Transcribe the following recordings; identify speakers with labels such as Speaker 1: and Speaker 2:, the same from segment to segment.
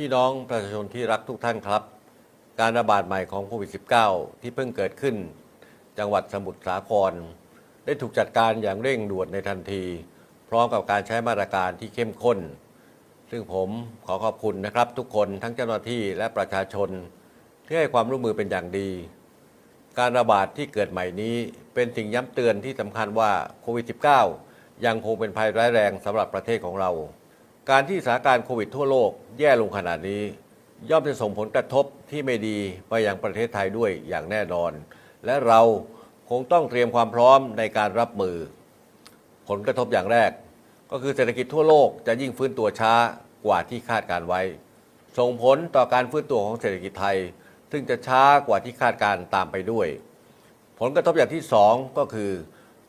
Speaker 1: พี่น้องประชาชนที่รักทุกท่านครับ การระบาดใหม่ของโควิด -19 ที่เพิ่งเกิดขึ้น จังหวัดสมุทรสาคร ได้ถูกจัดการอย่างเร่งด่วนในทันที พร้อมกับการใช้มาตรการที่เข้มข้น ซึ่งผมขอขอบคุณนะครับ ทุกคนทั้งเจ้าหน้าที่และประชาชน ที่ให้ความร่วมมือเป็นอย่างดี การระบาดที่เกิดใหม่นี้เป็นสิ่งย้ำเตือนที่สำคัญว่าโควิด -19 ยังคงเป็นภัยร้ายแรงสำหรับประเทศของเรา การที่สถานการณ์โควิดทั่วโลกแย่ลงขนาดนี้ ย่อมจะส่งผลกระทบที่ไม่ดีไปยังประเทศไทยด้วยอย่างแน่นอน และเราคงต้องเตรียมความพร้อมในการรับมือ ผลกระทบอย่างแรก ก็คือเศรษฐกิจทั่วโลกจะยิ่งฟื้นตัวช้ากว่าที่คาดการไว้ ส่งผลต่อการฟื้นตัวของเศรษฐกิจไทย ซึ่งจะช้ากว่าที่คาดการตามไปด้วย ผลกระทบอย่างที่สองก็คือ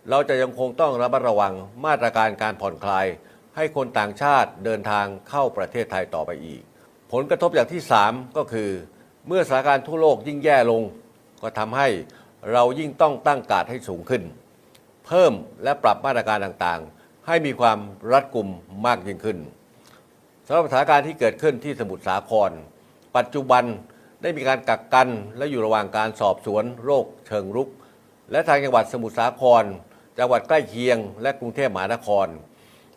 Speaker 1: เราจะยังคงต้องระมัดระวังมาตรการการผ่อนคลาย ให้คนต่างชาติเดินทางเข้าประเทศไทยต่อไปอีก ผลกระทบอย่างที่ 3 ก็คือ เมื่อสถานการณ์ทั่วโลกยิ่งแย่ลง ก็ทำให้เรายิ่งต้องตั้งการให้สูงขึ้น เพิ่มและปรับมาตรการต่างๆ ให้มีความรัดกุมมากยิ่งขึ้นสำหรับสถานการณ์ที่เกิดขึ้นที่สมุทรสาคร ปัจจุบันได้มีการกักกันและอยู่ระหว่างการสอบสวนโรคเชิงรุก และทางจังหวัดสมุทรสาคร จังหวัดใกล้เคียง และกรุงเทพมหานคร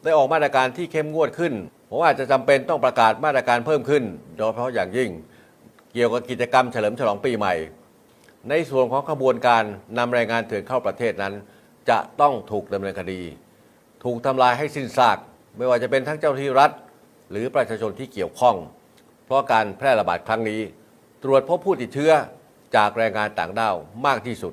Speaker 1: ได้ออกมาตรการที่เข้มงวดขึ้น ผมอาจจะจำเป็นต้องประกาศมาตรการเพิ่มขึ้น โดยเฉพาะอย่างยิ่ง เกี่ยวกับกิจกรรมเฉลิมฉลองปีใหม่ ในส่วนของขบวนการนำแรงงานเถื่อนเข้าประเทศนั้น จะต้องถูกดำเนินคดี ถูกทำลายให้สิ้นซาก ไม่ว่าจะเป็นทั้งเจ้าที่รัฐ หรือประชาชนที่เกี่ยวข้อง เพราะการแพร่ระบาดครั้งนี้ ตรวจพบผู้ติดเชื้อจากแรงงานต่างด้าวมากที่สุด